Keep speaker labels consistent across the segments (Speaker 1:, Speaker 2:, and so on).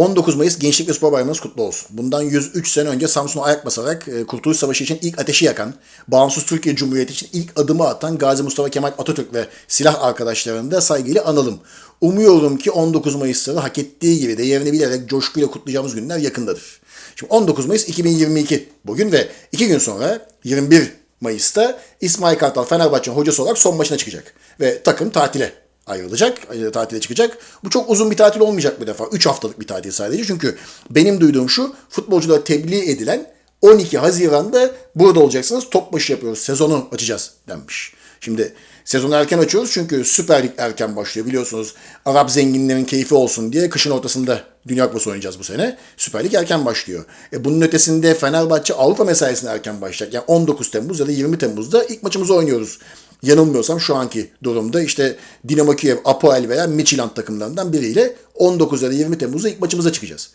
Speaker 1: 19 Mayıs Gençlik ve Spor Bayramınız kutlu olsun. Bundan 103 sene önce Samsun'a ayak basarak e, Kurtuluş Savaşı için ilk ateşi yakan, bağımsız Türkiye Cumhuriyeti için ilk adımı atan Gazi Mustafa Kemal Atatürk ve silah arkadaşlarını da saygıyla analım. Umuyorum ki 19 Mayıs'ları hak ettiği gibi değerini bilerek coşkuyla kutlayacağımız günler yakındadır. Şimdi 19 Mayıs 2022 bugün ve 2 gün sonra 21 Mayıs'ta İsmail Kartal Fenerbahçe'nin hocası olarak son maçına çıkacak. Ve takım tatile ayrılacak, tatile çıkacak. Bu çok uzun bir tatil olmayacak bu defa. 3 haftalık bir tatil sadece. Çünkü benim duyduğum şu, futbolculara tebliğ edilen 12 Haziran'da burada olacaksınız, top başı yapıyoruz, sezonu açacağız denmiş. Şimdi sezonu erken açıyoruz çünkü Süper Lig erken başlıyor biliyorsunuz. Arap zenginlerin keyfi olsun diye kışın ortasında Dünya Kupası oynayacağız bu sene. Süper Lig erken başlıyor. E bunun ötesinde Fenerbahçe Avrupa mesaisine erken başlayacak. Yani 19 Temmuz ya da 20 Temmuz'da ilk maçımızı oynuyoruz. Yanılmıyorsam şu anki durumda işte Dinamo Kiev, Apoel veya Midtjylland takımlarından biriyle 19 ya da 20 Temmuz'da ilk maçımıza çıkacağız.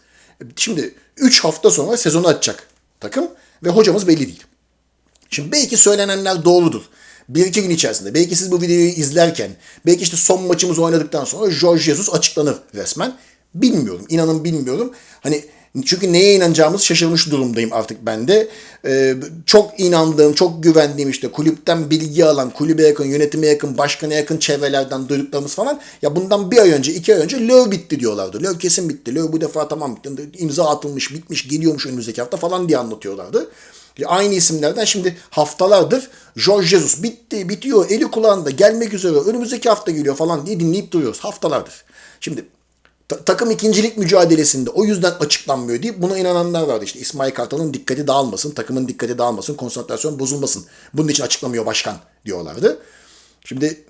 Speaker 1: Şimdi 3 hafta sonra sezonu açacak takım ve hocamız belli değil. Şimdi belki söylenenler doğrudur. Bir iki gün içerisinde. Belki siz bu videoyu izlerken, belki işte son maçımız oynadıktan sonra Jorge Jesus açıklanır resmen. Bilmiyorum. İnanın bilmiyorum. Hani çünkü neye inanacağımız şaşırmış durumdayım artık ben de. Ee, çok inandığım, çok güvendiğim işte kulüpten bilgi alan, kulübe yakın, yönetime yakın, başkana yakın çevrelerden duyduklarımız falan. Ya bundan bir ay önce, iki ay önce Löw bitti diyorlardı. Löw kesin bitti. Löw bu defa tamam bitti. imza atılmış, bitmiş, geliyormuş önümüzdeki hafta falan diye anlatıyorlardı. Aynı isimlerden şimdi haftalardır Jorge Jesus bitti, bitiyor, eli kulağında, gelmek üzere, önümüzdeki hafta geliyor falan diye dinleyip duruyoruz haftalardır. Şimdi ta- takım ikincilik mücadelesinde o yüzden açıklanmıyor deyip buna inananlar vardı. İşte İsmail Kartal'ın dikkati dağılmasın, takımın dikkati dağılmasın, konsantrasyon bozulmasın. Bunun için açıklamıyor başkan diyorlardı. Şimdi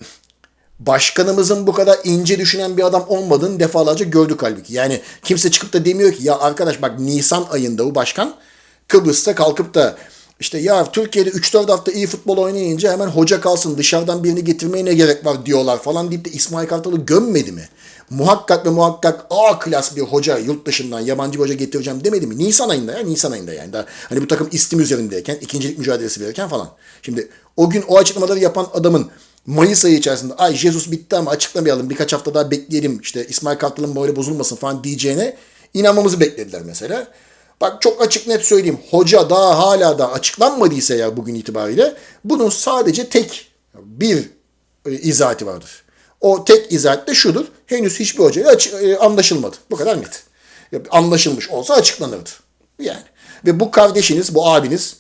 Speaker 1: başkanımızın bu kadar ince düşünen bir adam olmadığını defalarca gördük halbuki. Yani kimse çıkıp da demiyor ki ya arkadaş bak Nisan ayında bu başkan Kıbrıs'ta kalkıp da işte ya Türkiye'de 3-4 hafta iyi futbol oynayınca hemen hoca kalsın dışarıdan birini getirmeye ne gerek var diyorlar falan deyip de İsmail Kartal'ı gömmedi mi? Muhakkak ve muhakkak A klas bir hoca yurt dışından yabancı bir hoca getireceğim demedi mi? Nisan ayında ya Nisan ayında yani. Daha, hani bu takım istim üzerindeyken ikincilik mücadelesi verirken falan. Şimdi o gün o açıklamaları yapan adamın Mayıs ayı içerisinde ay Jesus bitti ama açıklamayalım birkaç hafta daha bekleyelim işte İsmail Kartal'ın böyle bozulmasın falan diyeceğine inanmamızı beklediler mesela. Bak çok açık net söyleyeyim. Hoca daha hala da açıklanmadıysa ya bugün itibariyle bunun sadece tek bir e, izahatı vardır. O tek izahat da şudur. Henüz hiçbir hocayla açı- e, anlaşılmadı. Bu kadar net. Anlaşılmış olsa açıklanırdı. Yani. Ve bu kardeşiniz, bu abiniz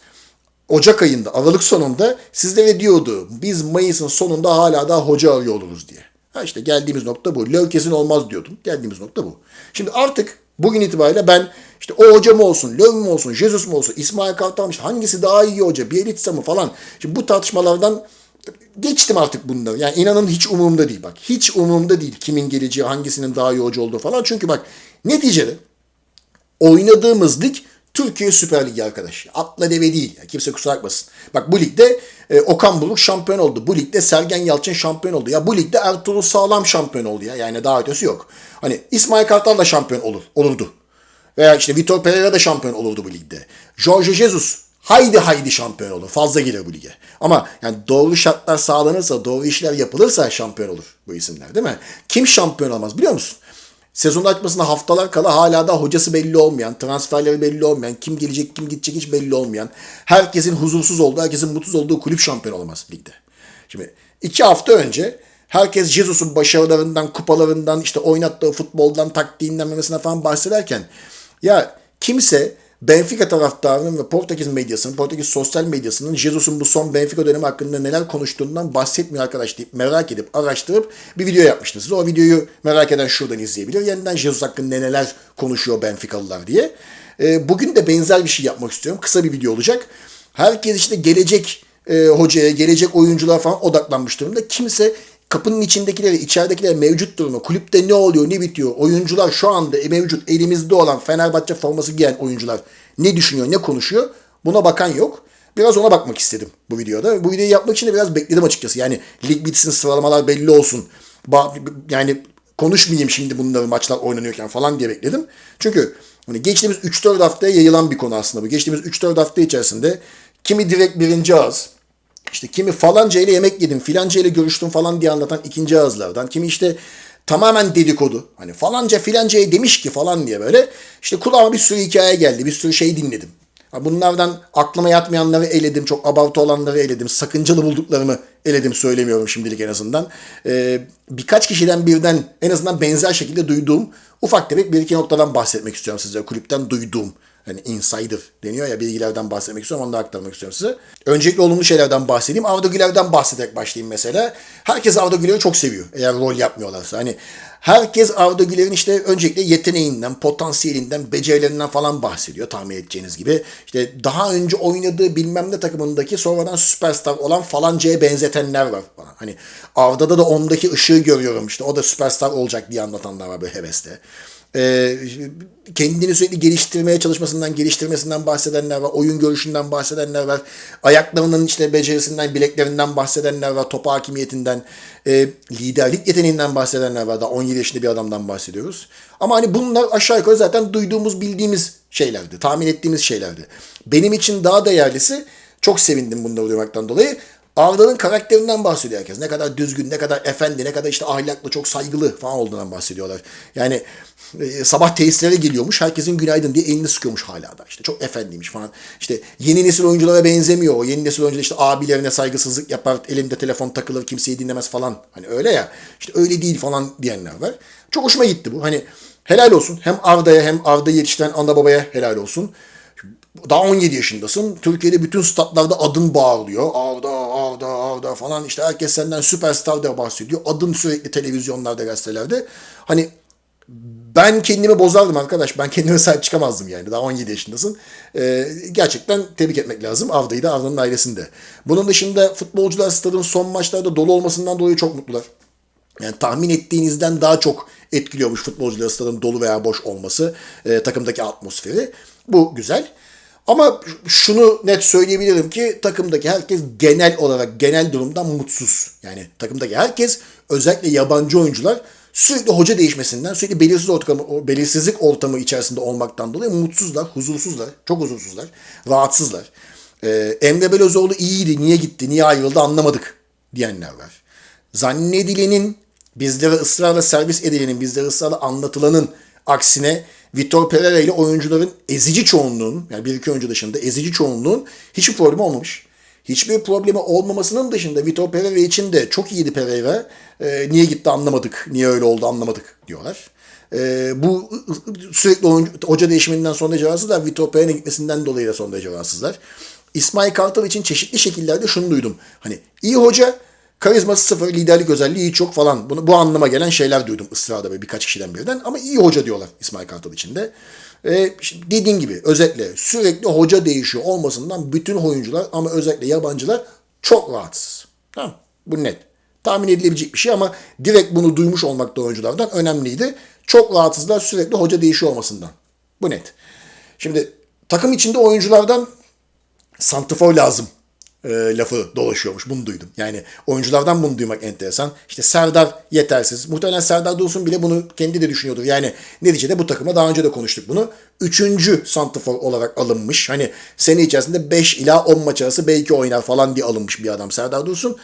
Speaker 1: Ocak ayında, Aralık sonunda sizlere diyordu biz Mayıs'ın sonunda hala daha hoca arıyor oluruz diye. Ha işte geldiğimiz nokta bu. Löv kesin olmaz diyordum. Geldiğimiz nokta bu. Şimdi artık bugün itibariyle ben işte o hoca mı olsun, Löv mü olsun, Jesus mu olsun, İsmail Kartal mı işte hangisi daha iyi hoca, Bielitsa mı falan. Şimdi bu tartışmalardan geçtim artık bunları. Yani inanın hiç umurumda değil bak. Hiç umurumda değil kimin geleceği, hangisinin daha iyi hoca olduğu falan. Çünkü bak neticede oynadığımız lig Türkiye Süper Ligi arkadaş. Atla deve değil. Ya. Kimse kusura bakmasın. Bak bu ligde e, Okan Buruk şampiyon oldu. Bu ligde Sergen Yalçın şampiyon oldu. Ya bu ligde Ertuğrul Sağlam şampiyon oldu ya. Yani daha ötesi yok. Hani İsmail Kartal da şampiyon olur, olurdu. Veya işte Vitor Pereira da şampiyon olurdu bu ligde. Jorge Jesus haydi haydi şampiyon olur. Fazla gelir bu lige. Ama yani doğru şartlar sağlanırsa, doğru işler yapılırsa şampiyon olur bu isimler değil mi? Kim şampiyon olmaz biliyor musun? Sezon açmasına haftalar kala hala da hocası belli olmayan, transferleri belli olmayan, kim gelecek kim gidecek hiç belli olmayan, herkesin huzursuz olduğu, herkesin mutsuz olduğu kulüp şampiyon olamaz ligde. Şimdi iki hafta önce herkes Jesus'un başarılarından, kupalarından, işte oynattığı futboldan, taktiğinden memesinden falan bahsederken ya kimse Benfica taraftarının ve Portekiz medyasının, Portekiz sosyal medyasının Jesus'un bu son Benfica dönemi hakkında neler konuştuğundan bahsetmiyor arkadaş deyip merak edip araştırıp bir video yapmıştım size. O videoyu merak eden şuradan izleyebilir. Yeniden Jesus hakkında neler konuşuyor Benficalılar diye. Ee, bugün de benzer bir şey yapmak istiyorum. Kısa bir video olacak. Herkes işte gelecek e, hocaya, gelecek oyuncular falan odaklanmış durumda. Kimse kapının içindekileri, içeridekileri mevcut durumu, kulüpte ne oluyor, ne bitiyor, oyuncular şu anda mevcut elimizde olan Fenerbahçe forması giyen oyuncular ne düşünüyor, ne konuşuyor buna bakan yok. Biraz ona bakmak istedim bu videoda. Bu videoyu yapmak için de biraz bekledim açıkçası. Yani lig bitsin, sıralamalar belli olsun. Ba- yani konuşmayayım şimdi bunları maçlar oynanıyorken falan diye bekledim. Çünkü hani geçtiğimiz 3-4 haftaya yayılan bir konu aslında bu. Geçtiğimiz 3-4 hafta içerisinde kimi direkt birinci ağız, işte kimi falanca ile yemek yedim, filanca ile görüştüm falan diye anlatan ikinci ağızlardan. Kimi işte tamamen dedikodu. Hani falanca filancaya demiş ki falan diye böyle. işte kulağıma bir sürü hikaye geldi. Bir sürü şey dinledim. Bunlardan aklıma yatmayanları eledim. Çok abartı olanları eledim. Sakıncalı bulduklarımı eledim söylemiyorum şimdilik en azından. Ee, birkaç kişiden birden en azından benzer şekilde duyduğum ufak tefek bir iki noktadan bahsetmek istiyorum size. Kulüpten duyduğum hani insider deniyor ya bilgilerden bahsetmek istiyorum. Onu da aktarmak istiyorum size. Öncelikle olumlu şeylerden bahsedeyim. Arda Güler'den bahsederek başlayayım mesela. Herkes Arda Güler'i çok seviyor. Eğer rol yapmıyorlarsa. Hani herkes Arda Güler'in işte öncelikle yeteneğinden, potansiyelinden, becerilerinden falan bahsediyor tahmin edeceğiniz gibi. İşte daha önce oynadığı bilmem ne takımındaki sonradan süperstar olan falancaya benzetenler var falan. Hani Arda'da da ondaki ışığı görüyorum işte. O da süperstar olacak diye anlatanlar var böyle hevesle. Ee, kendini sürekli geliştirmeye çalışmasından, geliştirmesinden bahsedenler var. Oyun görüşünden bahsedenler var. Ayaklarının işte becerisinden, bileklerinden bahsedenler var. Top hakimiyetinden, e, liderlik yeteneğinden bahsedenler var. Daha 17 yaşında bir adamdan bahsediyoruz. Ama hani bunlar aşağı yukarı zaten duyduğumuz, bildiğimiz şeylerdi. Tahmin ettiğimiz şeylerdi. Benim için daha değerlisi, çok sevindim bunları duymaktan dolayı. Arda'nın karakterinden bahsediyor herkes. Ne kadar düzgün, ne kadar efendi, ne kadar işte ahlaklı, çok saygılı falan olduğundan bahsediyorlar. Yani e, sabah tesislere geliyormuş, herkesin günaydın diye elini sıkıyormuş hala da. İşte çok efendiymiş falan. İşte yeni nesil oyunculara benzemiyor. Yeni nesil oyuncular işte abilerine saygısızlık yapar, elimde telefon takılır, kimseyi dinlemez falan. Hani öyle ya. İşte öyle değil falan diyenler var. Çok hoşuma gitti bu. Hani helal olsun. Hem Arda'ya hem Arda yetiştiren ana babaya helal olsun. Daha 17 yaşındasın. Türkiye'de bütün statlarda adın bağırıyor. Arda, Arda, Arda falan. İşte herkes senden süperstar diye bahsediyor. Adın sürekli televizyonlarda, gazetelerde. Hani ben kendimi bozardım arkadaş. Ben kendime sahip çıkamazdım yani. Daha 17 yaşındasın. Ee, gerçekten tebrik etmek lazım. Arda'yı da Arda'nın ailesinde. Bunun dışında futbolcular stadın son maçlarda dolu olmasından dolayı çok mutlular. Yani tahmin ettiğinizden daha çok etkiliyormuş futbolcular stadın dolu veya boş olması. e, takımdaki atmosferi. Bu güzel. Ama şunu net söyleyebilirim ki takımdaki herkes genel olarak genel durumdan mutsuz. Yani takımdaki herkes özellikle yabancı oyuncular sürekli hoca değişmesinden, sürekli belirsiz ortamı, belirsizlik ortamı içerisinde olmaktan dolayı mutsuzlar, huzursuzlar, çok huzursuzlar, rahatsızlar. Ee, Emre Belözoğlu iyiydi, niye gitti, niye ayrıldı anlamadık diyenler var. Zannedilenin, bizlere ısrarla servis edilenin, bizlere ısrarla anlatılanın aksine Vitor Pereira ile oyuncuların ezici çoğunluğun, yani bir iki oyuncu dışında ezici çoğunluğun hiçbir problemi olmamış. Hiçbir problemi olmamasının dışında Vitor Pereira için de çok iyiydi Pereira. Ee, niye gitti anlamadık, niye öyle oldu anlamadık diyorlar. Ee, bu sürekli oyuncu, hoca değişiminden son derece rahatsızlar. Vitor Pereira'nın gitmesinden dolayı da son derece rahatsızlar. İsmail Kartal için çeşitli şekillerde şunu duydum. Hani iyi hoca, karizması sıfır, liderlik özelliği çok falan. Bunu, bu anlama gelen şeyler duydum ısrarda böyle birkaç kişiden birden. Ama iyi hoca diyorlar İsmail Kartal için de. Ee, işte dediğim gibi özetle sürekli hoca değişiyor olmasından bütün oyuncular ama özellikle yabancılar çok rahatsız. Tamam Bu net. Tahmin edilebilecek bir şey ama direkt bunu duymuş olmak da oyunculardan önemliydi. Çok rahatsızlar sürekli hoca değişiyor olmasından. Bu net. Şimdi takım içinde oyunculardan santifor lazım e, lafı dolaşıyormuş. Bunu duydum. Yani oyunculardan bunu duymak enteresan. İşte Serdar yetersiz. Muhtemelen Serdar Dursun bile bunu kendi de düşünüyordur. Yani neticede bu takıma daha önce de konuştuk bunu. Üçüncü santifor olarak alınmış. Hani sene içerisinde 5 ila 10 maç arası belki oynar falan diye alınmış bir adam Serdar Dursun.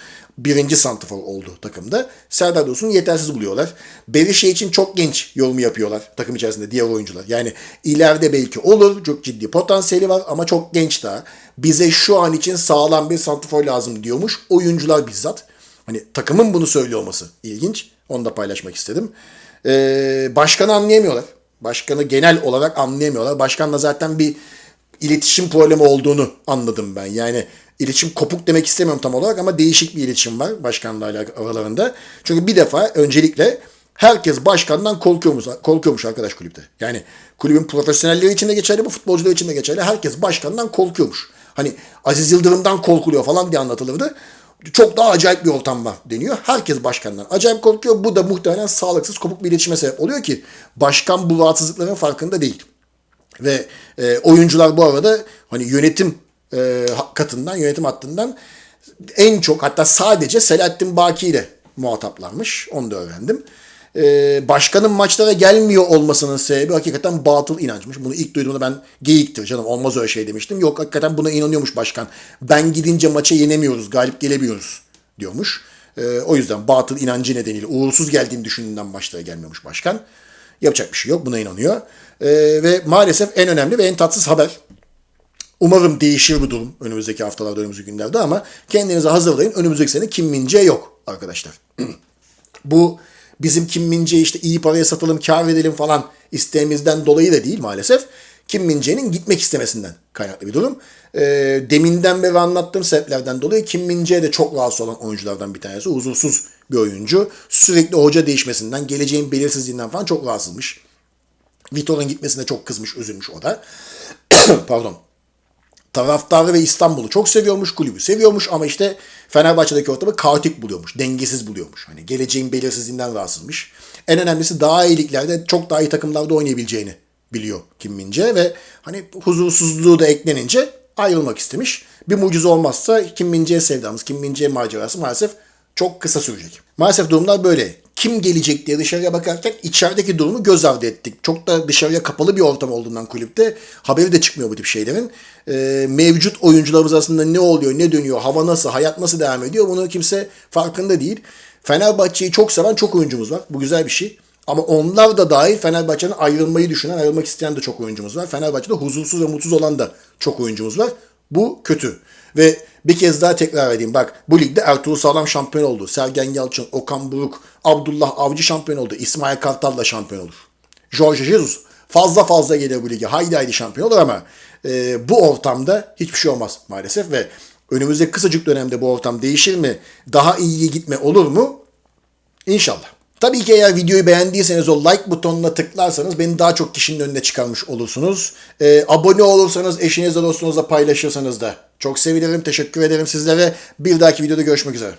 Speaker 1: Birinci santifor oldu takımda. Serdar Dursun'u yetersiz buluyorlar. Berişe için çok genç yorumu yapıyorlar takım içerisinde diğer oyuncular. Yani ileride belki olur. Çok ciddi potansiyeli var ama çok genç daha. Bize şu an için sağlam bir santifor lazım diyormuş oyuncular bizzat. Hani takımın bunu söylüyor olması ilginç. Onu da paylaşmak istedim. Ee, başkanı anlayamıyorlar. Başkanı genel olarak anlayamıyorlar. Başkanla zaten bir iletişim problemi olduğunu anladım ben. Yani iletişim kopuk demek istemiyorum tam olarak ama değişik bir iletişim var başkanla aralarında. Çünkü bir defa öncelikle herkes başkandan korkuyormuş, korkuyormuş arkadaş kulüpte. Yani kulübün profesyonelleri için de geçerli bu futbolcular için de geçerli. Herkes başkandan korkuyormuş. Hani Aziz Yıldırım'dan korkuluyor falan diye anlatılırdı. Çok daha acayip bir ortam var deniyor. Herkes başkandan acayip korkuyor. Bu da muhtemelen sağlıksız kopuk bir iletişime sebep oluyor ki başkan bu rahatsızlıkların farkında değil. Ve e, oyuncular bu arada hani yönetim e, katından, yönetim hattından en çok hatta sadece Selahattin Baki ile muhataplarmış. Onu da öğrendim. Ee, başkanın maçlara gelmiyor olmasının sebebi hakikaten batıl inançmış. Bunu ilk duyduğumda ben geyiktir canım olmaz öyle şey demiştim. Yok hakikaten buna inanıyormuş başkan. Ben gidince maça yenemiyoruz, galip gelemiyoruz diyormuş. E, o yüzden batıl inancı nedeniyle uğursuz geldiğini düşündüğünden başlara gelmiyormuş başkan. Yapacak bir şey yok buna inanıyor. E, ve maalesef en önemli ve en tatsız haber. Umarım değişir bu durum önümüzdeki haftalarda, önümüzdeki günlerde ama kendinize hazırlayın. Önümüzdeki sene Kim Min Jae yok arkadaşlar. bu bizim Kim Min Jae işte iyi paraya satalım, kar edelim falan isteğimizden dolayı da değil maalesef. Kim Min Jae'nin gitmek istemesinden kaynaklı bir durum. E, deminden beri anlattığım sebeplerden dolayı Kim Min Jae de çok rahatsız olan oyunculardan bir tanesi. Huzursuz bir oyuncu. Sürekli hoca değişmesinden, geleceğin belirsizliğinden falan çok rahatsızmış. Vitor'un gitmesine çok kızmış, üzülmüş o da. Pardon. Taraftarı ve İstanbul'u çok seviyormuş, kulübü seviyormuş ama işte Fenerbahçe'deki ortamı kaotik buluyormuş, dengesiz buluyormuş. Hani geleceğin belirsizliğinden rahatsızmış. En önemlisi daha iyi liglerde, çok daha iyi takımlarda oynayabileceğini biliyor Kim Min-jae ve hani huzursuzluğu da eklenince ayrılmak istemiş. Bir mucize olmazsa Kim Min-jae sevdamız, Kim Min-jae macerası maalesef çok kısa sürecek. Maalesef durumlar böyle. Kim gelecek diye dışarıya bakarken içerideki durumu göz ardı ettik. Çok da dışarıya kapalı bir ortam olduğundan kulüpte haberi de çıkmıyor bu tip şeylerin. Ee, mevcut oyuncularımız arasında ne oluyor, ne dönüyor, hava nasıl, hayat nasıl devam ediyor bunu kimse farkında değil. Fenerbahçe'yi çok seven çok oyuncumuz var. Bu güzel bir şey. Ama onlar da dahil Fenerbahçe'nin ayrılmayı düşünen, ayrılmak isteyen de çok oyuncumuz var. Fenerbahçe'de huzursuz ve mutsuz olan da çok oyuncumuz var. Bu kötü. Ve bir kez daha tekrar edeyim. Bak bu ligde Ertuğrul Sağlam şampiyon oldu. Sergen Yalçın, Okan Buruk, Abdullah Avcı şampiyon oldu. İsmail Kartal da şampiyon olur. Jorge Jesus fazla fazla gelir bu lige. Haydi haydi şampiyon olur ama e, bu ortamda hiçbir şey olmaz maalesef ve önümüzdeki kısacık dönemde bu ortam değişir mi? Daha iyiye gitme olur mu? İnşallah. Tabii ki eğer videoyu beğendiyseniz o like butonuna tıklarsanız beni daha çok kişinin önüne çıkarmış olursunuz. Ee, abone olursanız, eşinizle dostunuzla paylaşırsanız da çok sevinirim. Teşekkür ederim sizlere. Bir dahaki videoda görüşmek üzere.